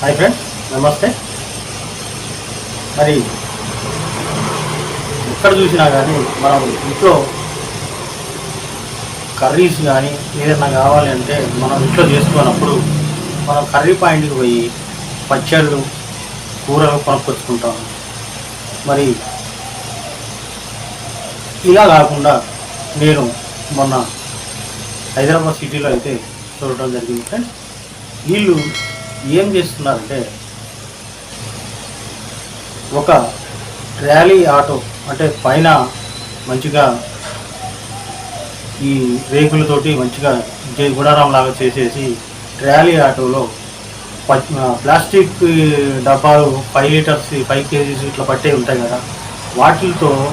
Hi friends నమస్తే. మరి ఎక్కడ చూసినా కానీ మనం ఇంట్లో కర్రీస్ కానీ ఏదైనా కావాలి అంటే మనం ఇంట్లో చేసుకున్నప్పుడు మనం కర్రీ పాయింట్కి పోయి పచ్చళ్ళు కూరలు కొనుక్కొచ్చుకుంటాం మరి ఇలా కాకుండా నేను మొన్న హైదరాబాద్ సిటీలో అయితే చూడటం జరిగింది. ఫ్రెండ్స్ వీళ్ళు ఏం చేస్తున్నారంటే ఒక ర్యాలీ ఆటో అంటే పైన మంచిగా ఈ రేకులతోటి మంచిగా జై గుడారం లాగా చేసేసి ర్యాలీ ఆటోలో ప- ప్లాస్టిక్ డబ్బాలు ఫైవ్ లీటర్స్ ఫైవ్ కేజీస్ ఇట్లా పట్టే ఉంటాయి కదా. వాటితో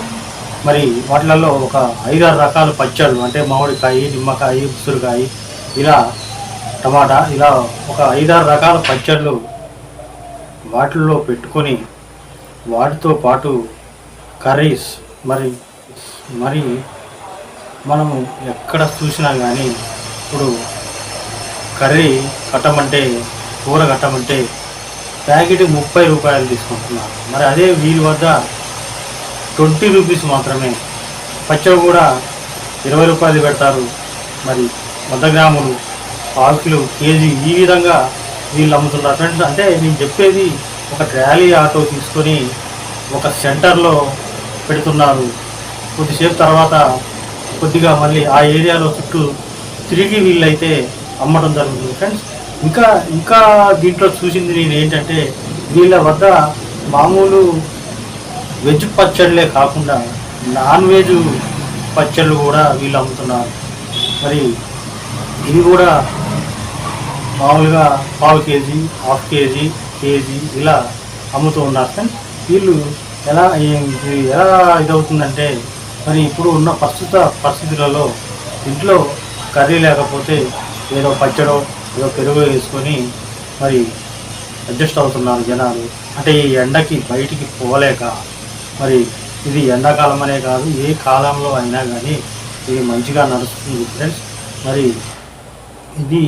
మరి వాటిలలో ఒక ఐదారు రకాల పచ్చళ్ళు అంటే మామిడికాయ నిమ్మకాయ ఉసురుకాయ ఇలా టమాటా ఇలా ఒక ఐదారు రకాల పచ్చళ్ళు వాటిల్లో పెట్టుకొని వాటితో పాటు కర్రీస్ మరి మరి మనము ఎక్కడ చూసినా కానీ ఇప్పుడు కర్రీ కట్టమంటే కూర కట్టమంటే ప్యాకెట్ ముప్పై రూపాయలు తీసుకుంటున్నారు. మరి అదే వీరి వద్ద ట్వంటీ రూపీస్ మాత్రమే. పచ్చడి కూడా ఇరవై రూపాయలు పెడతారు. మరి వంద గ్రాములు పావు కేజీ ఈ విధంగా వీళ్ళు అమ్ముతున్నారు. ఫ్రెండ్స్ అంటే నేను చెప్పేది ఒక ట్రాలీ ఆటో తీసుకొని ఒక సెంటర్లో పెడుతున్నారు. కొద్దిసేపు తర్వాత కొద్దిగా మళ్ళీ ఆ ఏరియాలో చుట్టూ తిరిగి వీళ్ళైతే అమ్మడం జరుగుతుంది. ఫ్రెండ్స్ ఇంకా ఇంకా దీంట్లో చూసింది నేను ఏంటంటే వీళ్ళ వద్ద మామూలు వెజ్ పచ్చళ్ళే కాకుండా నాన్ వెజ్ పచ్చళ్ళు కూడా వీళ్ళు అమ్ముతున్నారు. మరి ఇది కూడా మామూలుగా పావు కేజీ హాఫ్ కేజీ కేజీ ఇలా అమ్ముతూ ఉన్నారు ఫ్రెండ్స్ వీళ్ళు ఎలా ఇది ఎలా ఇదవుతుందంటే మరి ఇప్పుడు ఉన్న ప్రస్తుత పరిస్థితులలో ఇంట్లో కర్రీ లేకపోతే ఏదో పచ్చడో ఏదో పెరుగు వేసుకొని మరి అడ్జస్ట్ అవుతున్నారు జనాలు. అంటే ఈ ఎండకి బయటికి పోలేక మరి ఇది ఎండాకాలం అనే కాదు ఏ కాలంలో అయినా కానీ ఇది మంచిగా నడుస్తుంది ఫ్రెండ్స్. మరి ఇది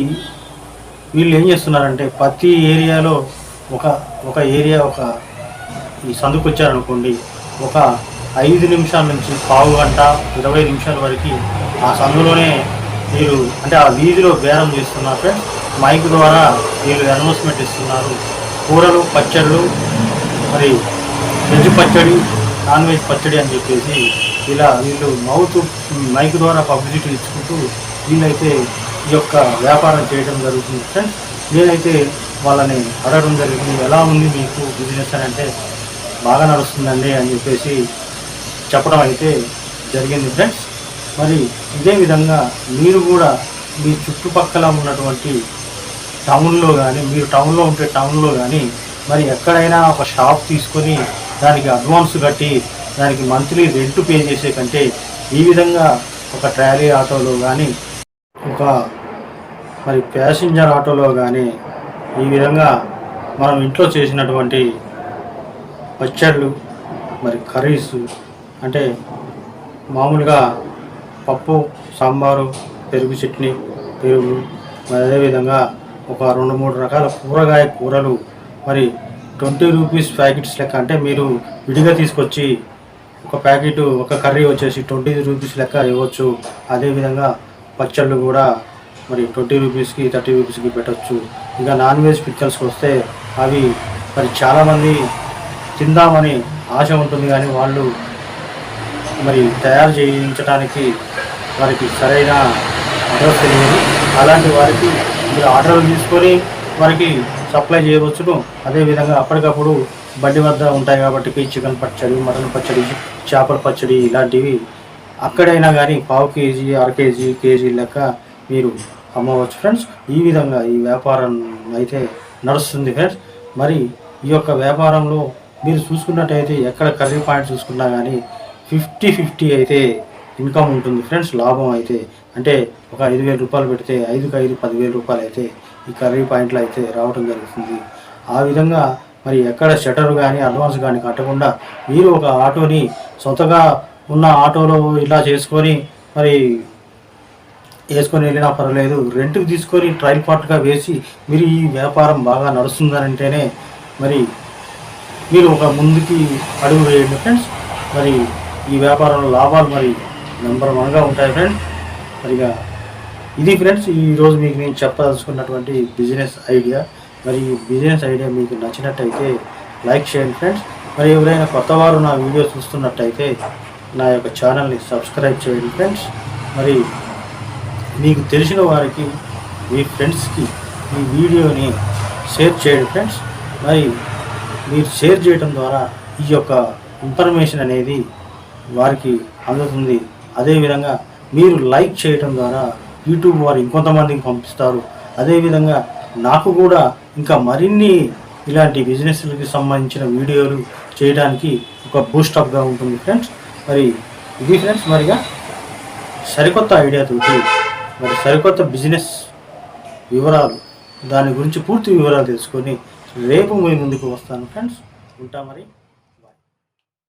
వీళ్ళు ఏం చేస్తున్నారంటే ప్రతి ఏరియాలో ఒక ఒక ఏరియా ఒక ఈ సందుకు వచ్చారనుకోండి ఒక ఐదు నిమిషాల నుంచి పావు గంట ఇరవై నిమిషాల వరకు ఆ సందులోనే వీళ్ళు అంటే ఆ వీధిలో బేరం చేస్తున్నారు మైక్ ద్వారా వీళ్ళు అనౌన్స్మెంట్ ఇస్తున్నారు. కూరలు పచ్చళ్ళు మరి వెజ్ పచ్చడి నాన్ వెజ్ పచ్చడి అని చెప్పేసి ఇలా వీళ్ళు మౌత్ మైక్ ద్వారా పబ్లిసిటీ ఇచ్చుకుంటూ వీళ్ళైతే ఈ యొక్క వ్యాపారం చేయడం జరుగుతుంది. ఫ్రెండ్స్ నేనైతే వాళ్ళని అడగడం జరిగింది. ఎలా ఉంది మీకు బిజినెస్ అని అంటే బాగా నడుస్తుందండి అని చెప్పేసి చెప్పడం అయితే జరిగింది. ఫ్రెండ్స్ మరి ఇదే విధంగా మీరు కూడా మీ చుట్టుపక్కల ఉన్నటువంటి టౌన్లో కానీ మీరు టౌన్లో ఉంటే టౌన్లో కానీ మరి ఎక్కడైనా ఒక షాప్ తీసుకొని దానికి అడ్వాన్స్ కట్టి దానికి మంత్లీ రెంట్ పే చేసే కంటే ఈ విధంగా ఒక ట్రాలీ ఆటోలో కానీ ఒక మరి ప్యాసింజర్ ఆటోలో కానీ ఈ విధంగా మనం ఇంట్లో చేసినటువంటి పచ్చళ్ళు మరి కర్రీస్ అంటే మామూలుగా పప్పు సాంబారు పెరుగు చట్నీ పెరుగు మరి అదేవిధంగా ఒక రెండు మూడు రకాల కూరగాయ కూరలు మరి ట్వంటీ రూపీస్ ప్యాకెట్స్ లెక్క అంటే మీరు విడిగా తీసుకొచ్చి ఒక ప్యాకెట్ ఒక కర్రీ వచ్చేసి ట్వంటీ రూపీస్ లెక్క ఇవ్వచ్చు. అదేవిధంగా పచ్చళ్ళు కూడా మరి ట్వంటీ రూపీస్కి థర్టీ రూపీస్కి పెట్టచ్చు. ఇంకా నాన్ వెజ్ పిక్చర్స్కి వస్తే అవి మరి చాలామంది తిందామని ఆశ ఉంటుంది కానీ వాళ్ళు మరి తయారు చేయించడానికి వారికి సరైన అడ్రస్ తెలియదు. అలాంటి వారికి మీరు ఆర్డర్లు తీసుకొని వారికి సప్లై చేయవచ్చును. అదేవిధంగా అప్పటికప్పుడు బండి వద్ద ఉంటాయి కాబట్టి చికెన్ పచ్చడి మటన్ పచ్చడి చేపల పచ్చడి ఇలాంటివి అక్కడైనా కానీ పావు కేజీ అర కేజీ కేజీ లెక్క మీరు అమ్మవచ్చు ఫ్రెండ్స్. ఈ విధంగా ఈ వ్యాపారం అయితే నడుస్తుంది ఫ్రెండ్స్. మరి ఈ యొక్క వ్యాపారంలో మీరు చూసుకున్నట్టయితే ఎక్కడ కర్రీ పాయింట్ చూసుకున్నా కానీ ఫిఫ్టీ ఫిఫ్టీ అయితే ఇన్కమ్ ఉంటుంది ఫ్రెండ్స్ లాభం అయితే. అంటే ఒక ఐదు వేల రూపాయలు పెడితే ఐదుకు ఐదు పదివేల రూపాయలు అయితే ఈ కర్రీ పాయింట్లో అయితే రావడం జరుగుతుంది. ఆ విధంగా మరి ఎక్కడ షటర్ కానీ అడ్వాన్స్ కానీ కట్టకుండా మీరు ఒక ఆటోని సొంతగా ఉన్న ఆటోలో ఇలా చేసుకొని మరి వేసుకొని వెళ్ళినా పర్వాలేదు. రెంట్కి తీసుకొని ట్రైల్ పార్ట్గా వేసి మీరు ఈ వ్యాపారం బాగా నడుస్తుందనంటేనే మరి మీరు ఒక ముందుకి అడుగు వేయండి ఫ్రెండ్స్. మరి ఈ వ్యాపారంలో లాభాలు మరి నెంబర్ వన్గా ఉంటాయి ఫ్రెండ్స్. మరిగా ఇది ఫ్రెండ్స్ ఈరోజు మీకు నేను చెప్పదలుచుకున్నటువంటి బిజినెస్ ఐడియా. మరి ఈ బిజినెస్ ఐడియా మీకు నచ్చినట్టయితే లైక్ చేయండి ఫ్రెండ్స్. మరి ఎవరైనా కొత్త వారు నా వీడియో చూస్తున్నట్టయితే నా యొక్క ఛానల్ని సబ్స్క్రైబ్ చేయండి ఫ్రెండ్స్. మరి మీకు తెలిసిన వారికి మీ ఫ్రెండ్స్కి ఈ వీడియోని షేర్ చేయండి ఫ్రెండ్స్. మరి మీరు షేర్ చేయడం ద్వారా ఈ యొక్క ఇన్ఫర్మేషన్ అనేది వారికి అందుతుంది. అదేవిధంగా మీరు లైక్ చేయడం ద్వారా యూట్యూబ్ వారు ఇంకొంతమందికి పంపిస్తారు. అదేవిధంగా నాకు కూడా ఇంకా మరిన్ని ఇలాంటి బిజినెస్లకి సంబంధించిన వీడియోలు చేయడానికి ఒక బూస్టప్గా ఉంటుంది ఫ్రెండ్స్. మరి ఇది ఫ్రెండ్స్ మరిగా సరికొత్త ఐడియాతోటి మరి సరికొత్త బిజినెస్ వివరాలు దాని గురించి పూర్తి వివరాలు తెలుసుకొని రేపు మీ ముందుకు వస్తాను. ఫ్రెండ్స్ ఉంటా మరి.